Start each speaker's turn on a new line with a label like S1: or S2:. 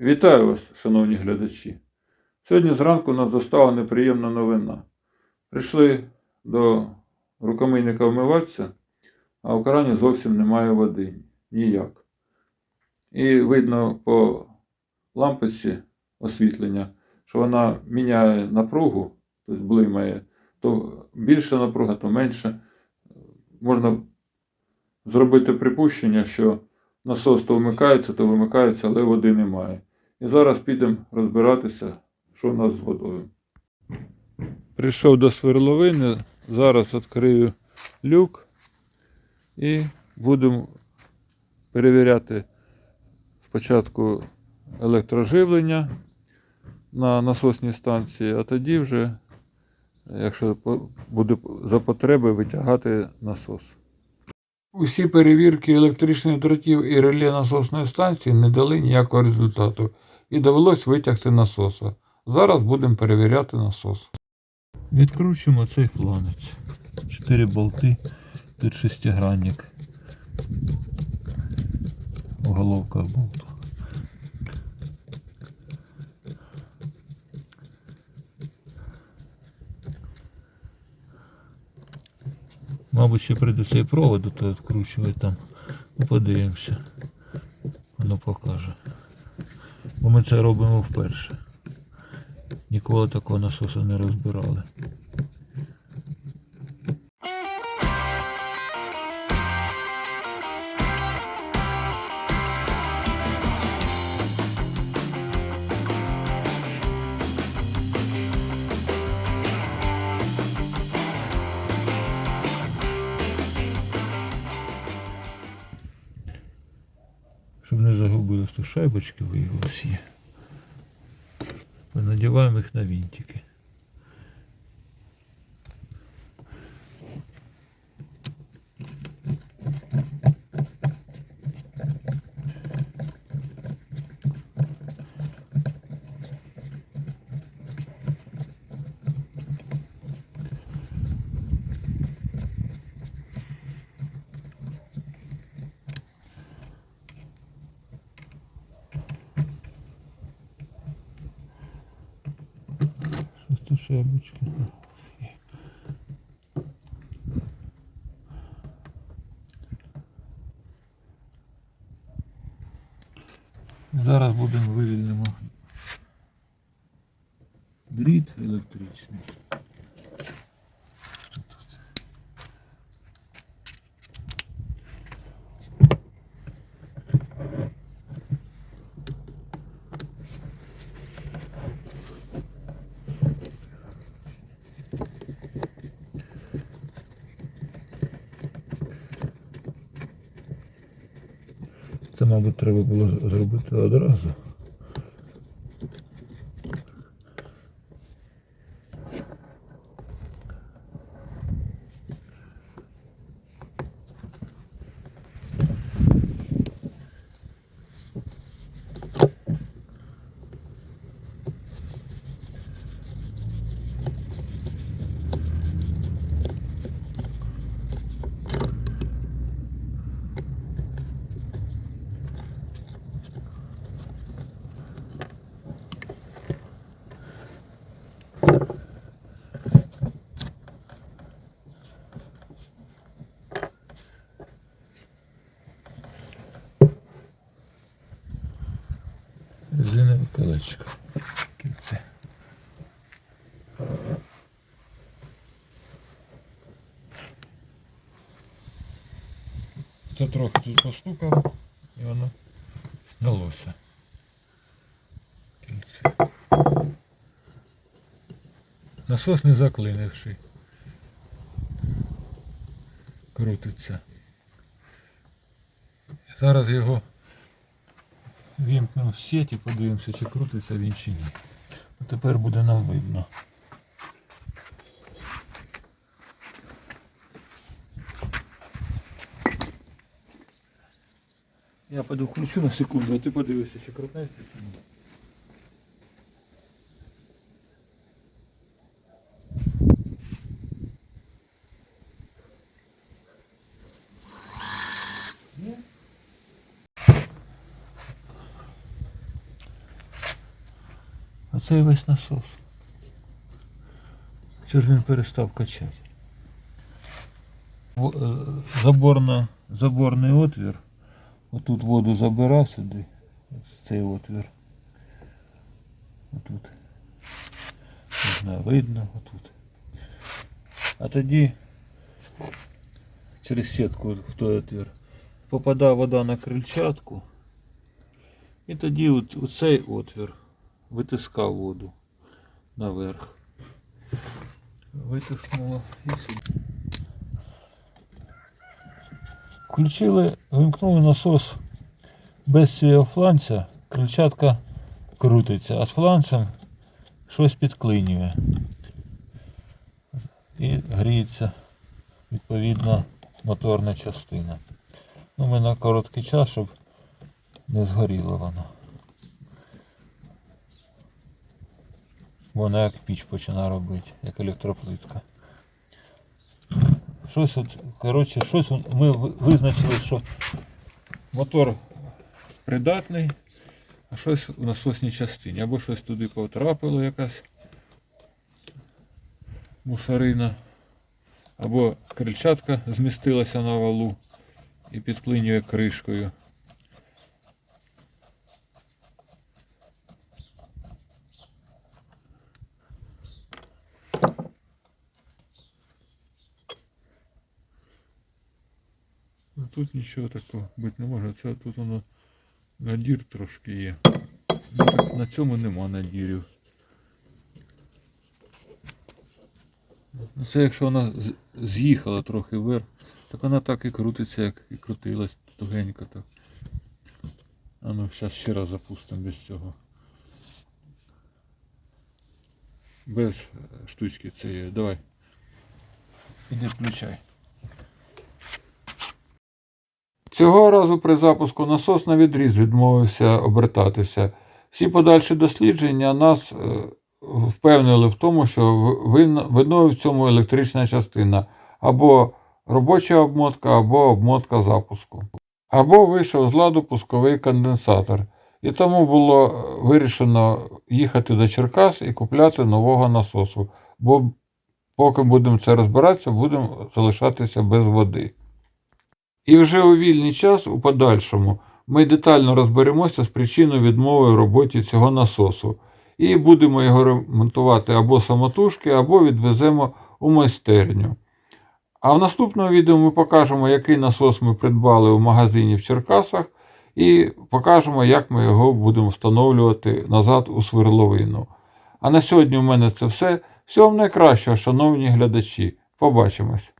S1: Вітаю вас, шановні глядачі. Сьогодні зранку нас застала неприємна новина. Прийшли до рукомийника вмиватися, а в крані зовсім немає води. Ніяк. І видно по лампочці освітлення, що вона міняє напругу, тобто блимає, то більша напруга, то менше. Можна зробити припущення, що насос то вмикається, то вимикається, але води немає. І зараз підемо розбиратися, що в нас з водою. Прийшов до сверловини, зараз відкрию люк і будемо перевіряти спочатку електроживлення на насосній станції, а тоді вже, якщо буде за потреби, витягати насос. Усі перевірки електричних дротів і реле насосної станції не дали ніякого результату і довелось витягти насоса. Зараз будемо перевіряти насос. Відкручуємо цей фланець. Чотири болти, тут шестигранник. Головка болту. Мабуть, ще прийде цей провод, то відкручувати там. Ну, подивимося. Воно покаже. Бо ми це робимо вперше. Ніколи такого насосу не розбирали. Щоб не то шайбочки виявилось є. Ми надіваємо їх на вінтики. Шайбочка. Зараз будемо вивільнимо дріт електричний. Мабуть, треба було зробити одразу. Це трохи тут постукав і воно знялося. Кільце. Насос не заклинивший. Крутиться. Зараз його Вімкнемо в сеті, подивимося, чи крутиться він чи ні. Тепер буде нам видно. Я пойду включу на секунду, а ти подивишся, чи крутиться чи ні. Оце і весь насос. Чого ж він перестав качати? Во- е, Заборна, заборний отвір. Отут воду забира сюди. Цей отвір. Отут. Не видно отут. А тоді через сітку в той отвір попадає вода на крильчатку. І тоді у цей отвір витискав воду наверх. Витиснуло і сюди. Включили, вимкнули насос без цього фланця, крильчатка крутиться, а з фланцем щось підклинює. І гріється відповідно моторна частина. Ну, ми на короткий час, щоб не згоріло воно. Вона як піч починає робити, як електроплитка. Щось от, коротше, щось ми визначили, що мотор придатний, а щось у насосній частині. Або щось туди потрапило якась мусорина, або крильчатка змістилася на валу і підклинює кришкою. Ну, Тут нічого такого бути не може. Це тут воно надір трошки є. Ну, так на цьому нема надірів. Ну, Це якщо вона з'їхала трохи вверх, так вона так і крутиться, як і крутилась тугенько так. А ну, зараз ще раз запустимо без цього. Без е, штучки цієї. Давай. Іди включай. Цього разу при запуску насос на відріз відмовився обертатися. Всі подальші дослідження нас е, впевнили в тому, що виною в цьому електрична частина або робоча обмотка, або обмотка запуску. Або вийшов з ладу пусковий конденсатор. І тому було е, вирішено їхати до Черкас і купляти нового насосу. Бо поки будемо це розбиратися, будемо залишатися без води. І вже у вільний час у подальшому ми детально розберемося з причиною відмови в роботі цього насосу і будемо його ремонтувати або самотужки, або відвеземо у майстерню. А в наступному відео ми покажемо, який насос ми придбали у магазині в Черкасах, і покажемо, як ми його будемо встановлювати назад у свердловину. А на сьогодні у мене це все. Всього вам найкращого, шановні глядачі. Побачимось!